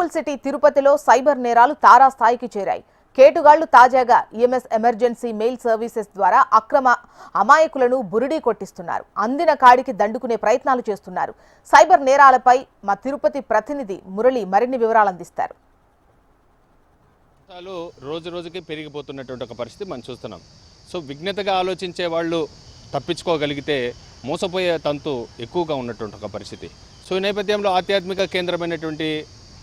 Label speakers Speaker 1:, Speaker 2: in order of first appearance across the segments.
Speaker 1: Temple city తిరుపతిలో cyber నేరాలు తారాస్థాయికి చేరాయి. కేటుగాళ్ళు తాజాగా ఈఎంఎస్ ఎమర్జెన్సీ మెయిల్ సర్వీసెస్ ద్వారా అక్రమ అమాయకులను బురిడీ కొట్టిస్తున్నారు. అందిన కాడికి దండుకునే ప్రయత్నాలు చేస్తున్నారు. సైబర్ నేరాలపై మా తిరుపతి ప్రతినిధి మురళి మరిన్ని వివరాలు అందిస్తారు.
Speaker 2: రోజు రోజుకి పెరిగిపోతున్నటువంటి ఒక పరిస్థితి మనం చూస్తున్నాం. సో విఘ్నతగా ఆలోచించే వాళ్ళు తప్పించుకోగలిగితే మోసపోయే తంతు ఎక్కువగా ఉన్నటువంటి ఒక పరిస్థితి. సో ఈ నేపథ్యంలో ఆధ్యాత్మిక కేంద్రమైనటువంటి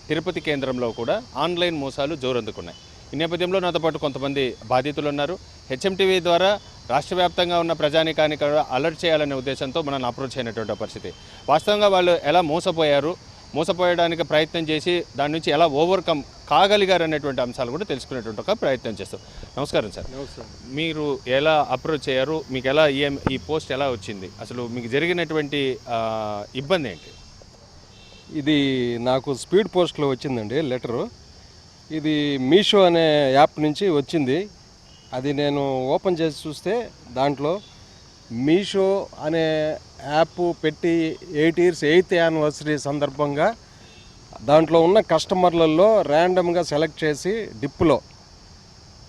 Speaker 2: తిరుపతి కేంద్రంలో కూడా ఆన్లైన్ మోసాలు జోరందుకున్నాయి. ఈ నేపథ్యంలో నాతో పాటు కొంతమంది బాధితులు ఉన్నారు హెచ్ఎంటీవీ ద్వారా రాష్ట్ర వ్యాప్తంగా ఉన్న ప్రజానికానికి అలర్ట్ చేయాలనే ఉద్దేశంతో మనల్ని అప్రోచ్ అయినటువంటి పరిస్థితి. వాస్తవంగా వాళ్ళు ఎలా మోసపోయారు మోసపోయడానికి ప్రయత్నం చేసి దాని నుంచి ఎలా ఓవర్కమ్ కాగలిగారు అనేటువంటి అంశాలు కూడా తెలుసుకునేటువంటి ఒక ప్రయత్నం చేస్తాం. నమస్కారం సార్. మీరు ఎలా అప్రోచ్ అయ్యారు మీకు ఎలా ఈ ఈ పోస్ట్ ఎలా వచ్చింది? అసలు మీకు జరిగినటువంటి ఇబ్బంది ఏంటి?
Speaker 3: ఇది నాకు స్పీడ్ పోస్ట్లో వచ్చిందండి లెటరు. ఇది మీషో అనే యాప్ నుంచి వచ్చింది. అది నేను ఓపెన్ చేసి చూస్తే దాంట్లో మీషో అనే యాప్ పెట్టి ఎయిట్ ఇయర్స్ ఎయిత్ యానివర్సరీ సందర్భంగా దాంట్లో ఉన్న కస్టమర్లలో ర్యాండమ్గా సెలెక్ట్ చేసి డిప్లో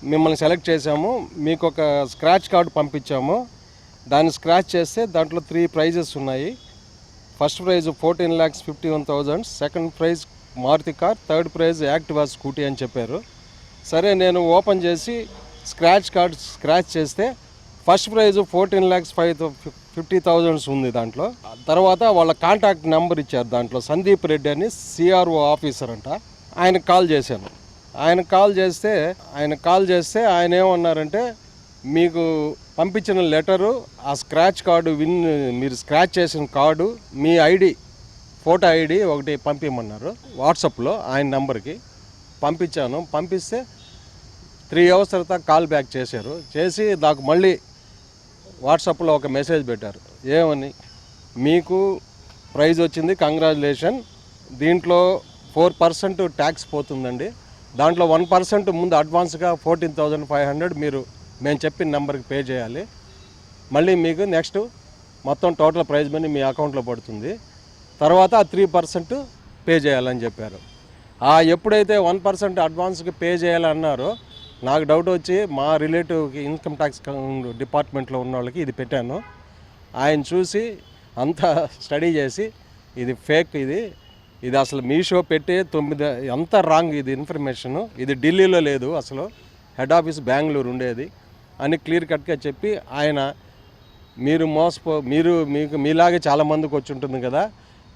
Speaker 3: మిమ్మల్ని సెలెక్ట్ చేసాము మీకు ఒక స్క్రాచ్ కార్డు పంపించాము. దాన్ని స్క్రాచ్ చేస్తే దాంట్లో త్రీ ప్రైజెస్ ఉన్నాయి. First prize fourteen lakhs fifty one thousand. Second prize Maruti car. Third prize Activa scooty అని చెప్పారు. సరే నేను ఓపెన్ చేసి స్క్రాచ్ కార్డ్ స్క్రాచ్ చేస్తే first prize fourteen lakhs five fifty thousands ఉంది దాంట్లో. తర్వాత వాళ్ళ కాంటాక్ట్ నెంబర్ ఇచ్చారు దాంట్లో. సందీప్ రెడ్డి అని సిఆర్ఓ ఆఫీసర్ అంట. ఆయనకు కాల్ చేశాను. ఆయన కాల్ చేస్తే ఆయన కాల్ చేస్తే ఆయన ఏమన్నారంటే మీకు పంపించిన లెటరు ఆ స్క్రాచ్ కార్డు విన్ మీరు స్క్రాచ్ చేసిన కార్డు మీ ఐడి ఫోటో ఐడి ఒకటి పంపించమన్నారు వాట్సాప్లో ఆయన నెంబర్కి పంపించాను. పంపిస్తే త్రీ అవర్స్ తర్వాత కాల్ బ్యాక్ చేశారు. చేసి నాకు మళ్ళీ వాట్సాప్లో ఒక మెసేజ్ పెట్టారు. ఏమని? మీకు ప్రైజ్ వచ్చింది కంగ్రాచులేషన్. దీంట్లో ఫోర్ పర్సెంట్ ట్యాక్స్ పోతుందండి. దాంట్లో వన్ పర్సెంట్ ముందు అడ్వాన్స్గా ఫోర్టీన్ థౌజండ్ ఫైవ్ హండ్రెడ్ మీరు మేము చెప్పిన నెంబర్కి పే చేయాలి. మళ్ళీ మీకు నెక్స్ట్ మొత్తం టోటల్ ప్రైజ్ మనీ మీ అకౌంట్లో పడుతుంది. తర్వాత ఆ త్రీ పర్సెంట్ పే చేయాలని చెప్పారు. ఆ ఎప్పుడైతే వన్ పర్సెంట్ అడ్వాన్స్కి పే చేయాలన్నారో నాకు డౌట్ వచ్చి మా రిలేటివ్కి ఇన్కమ్ ట్యాక్స్ డిపార్ట్మెంట్లో ఉన్న వాళ్ళకి ఇది పెట్టాను. ఆయన చూసి అంతా స్టడీ చేసి ఇది ఫేక్ ఇది ఇది అసలు మీషో పెట్టి తొమ్మిది అంత రాంగ్ ఇది ఇన్ఫర్మేషన్ ఇది ఢిల్లీలో లేదు అసలు. హెడ్ ఆఫీస్ బెంగళూరు ఉండేది. అని క్లియర్ కట్గా చెప్పి ఆయన మీరు మోసపో మీరు మీకు మీలాగే చాలామందికి వచ్చి ఉంటుంది కదా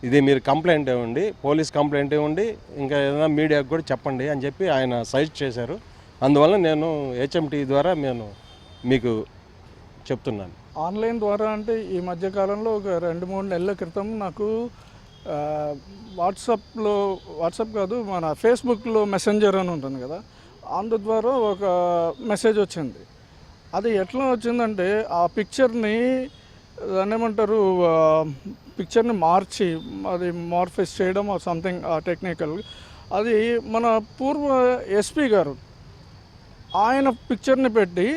Speaker 3: ఇది మీరు కంప్లైంట్ ఇవ్వండి పోలీస్ కంప్లైంట్ ఇవ్వండి ఇంకా ఏదైనా మీడియాకు కూడా చెప్పండి అని చెప్పి ఆయన సజెస్ట్ చేశారు. అందువల్ల నేను హెచ్ఎంటీ ద్వారా నేను మీకు చెప్తున్నాను.
Speaker 4: ఆన్లైన్ ద్వారా అంటే ఈ మధ్యకాలంలో ఒక రెండు మూడు నెలల క్రితం నాకు వాట్సాప్లో వాట్సాప్ కాదు మన ఫేస్బుక్లో మెసెంజర్ అని ఉంటుంది కదా అందు ద్వారా ఒక మెసేజ్ వచ్చింది. అది ఎట్లా వచ్చిందంటే ఆ పిక్చర్ని దాన్ని ఏమంటారు పిక్చర్ని మార్చి అది మార్ఫెస్ చేయడం సంథింగ్ టెక్నికల్ అది మన పూర్వ ఎస్పీ గారు ఆయన పిక్చర్ని పెట్టి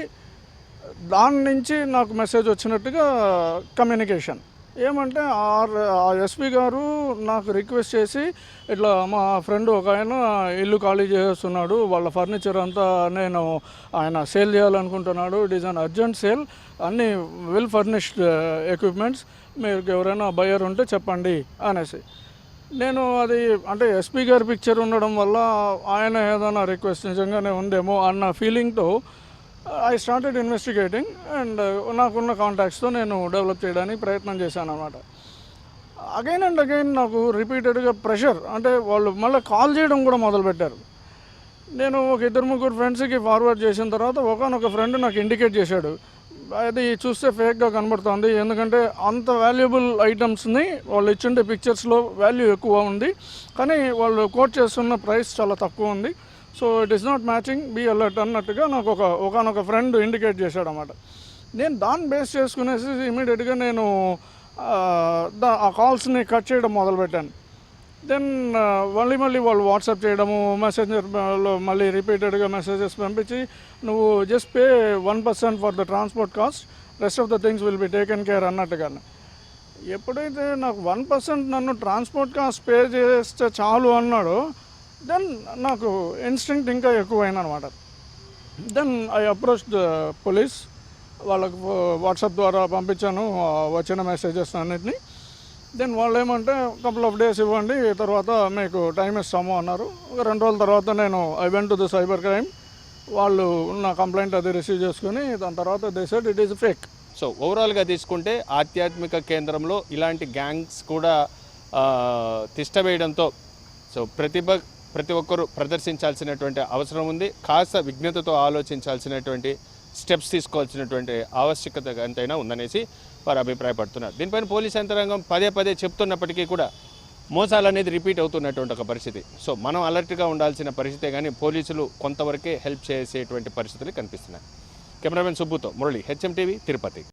Speaker 4: దాని నుంచి నాకు మెసేజ్ వచ్చినట్టుగా కమ్యూనికేషన్ ఏమంటే ఆ ఎస్పీ గారు నాకు రిక్వెస్ట్ చేసి ఇట్లా మా ఫ్రెండ్ ఒక ఆయన ఇల్లు ఖాళీ చేస్తున్నాడు వాళ్ళ ఫర్నిచర్ అంతా నేను ఆయన sale చేయాలనుకుంటున్నాడు it is an urgent sale అన్ని వెల్ ఫర్నిష్డ్ ఎక్విప్మెంట్స్ మీకు ఎవరైనా బయర్ ఉంటే చెప్పండి అనేసి. నేను అది అంటే ఎస్పీ గారి పిక్చర్ ఉండడం వల్ల ఆయన ఏదైనా రిక్వెస్ట్ నిజంగానే ఉందేమో అన్న ఫీలింగ్తో ఐ స్టార్టెడ్ ఇన్వెస్టిగేటింగ్ అండ్ నాకున్న కాంటాక్ట్స్తో నేను డెవలప్ చేయడానికి ప్రయత్నం చేశాను అనమాట అగైన్ అండ్ అగైన్ నాకు రిపీటెడ్గా ప్రెషర్ అంటే వాళ్ళు మళ్ళీ కాల్ చేయడం కూడా మొదలుపెట్టారు. నేను ఒక ఇద్దరు ముగ్గురు ఫ్రెండ్స్కి ఫార్వర్డ్ చేసిన తర్వాత ఒకనొక ఫ్రెండ్ నాకు ఇండికేట్ చేశాడు. అది చూస్తే ఫేక్గా కనబడుతుంది ఎందుకంటే అంత వాల్యుబుల్ ఐటమ్స్ని వాళ్ళు ఇచ్చిండే పిక్చర్స్లో వాల్యూ ఎక్కువ ఉంది. కానీ వాళ్ళు కోట్ చేస్తున్న ప్రైస్ చాలా తక్కువ ఉంది. So it is not matching be alert అన్నట్టుగా నాకు ఒక ఒకనొక ఫ్రెండ్ ఇండికేట్ చేశాడు అనమాట నేను దాన్ని బేస్ చేసుకునేసి ఇమీడియట్గా నేను ఆ, దా- ఆ కాల్స్ని కట్ చేయడం మొదలుపెట్టాను. దెన్ మళ్ళీ మళ్ళీ వాళ్ళు వాట్సాప్ చేయడము మెసెంజర్లో మళ్ళీ రిపీటెడ్గా మెసేజెస్ పంపించి నువ్వు just pay one percent for the transport cost rest of the things will be taken care అన్నట్టుగా ఎప్పుడైతే నాకు వన్ పర్సెంట్ నన్ను ట్రాన్స్పోర్ట్ కాస్ట్ పే చేస్తే చాలు అన్నాడో దెన్ నాకు ఇన్స్టింక్ట్ ఇంకా ఎక్కువైన అనమాట then I approach the police వాళ్ళకు వాట్సాప్ ద్వారా పంపించాను వచ్చిన మెసేజెస్ అన్నిటిని. దెన్ వాళ్ళు ఏమంటే కపుల్ ఆఫ్ డేస్ ఇవ్వండి తర్వాత మీకు టైం ఇస్తాము అన్నారు. ఒక రెండు రోజుల తర్వాత నేను I went to the cyber crime వాళ్ళు నా కంప్లైంట్ అది రిసీవ్ చేసుకుని దాని తర్వాత they said it is fake
Speaker 2: so ఓవరాల్గా తీసుకుంటే ఆధ్యాత్మిక కేంద్రంలో ఇలాంటి గ్యాంగ్స్ కూడా తిష్టవేయడంతో సో ప్రతిభ ప్రతి ఒక్కరూ ప్రదర్శించాల్సినటువంటి అవసరం ఉంది. కాస్త విజ్ఞతతో ఆలోచించాల్సినటువంటి స్టెప్స్ తీసుకోవాల్సినటువంటి ఆవశ్యకత ఎంతైనా ఉందనేసి వారు అభిప్రాయపడుతున్నారు. దీనిపైన పోలీస్ యంత్రాంగం పదే పదే చెప్తున్నప్పటికీ కూడా మోసాలు అనేది రిపీట్ అవుతున్నటువంటి ఒక పరిస్థితి. సో మనం అలర్ట్గా ఉండాల్సిన పరిస్థితే కానీ పోలీసులు కొంతవరకే హెల్ప్ చేసేటువంటి పరిస్థితులు కనిపిస్తున్నాయి. కెమెరామెన్ సుబ్బుతో మురళి హెచ్ఎం టీవీ తిరుపతి.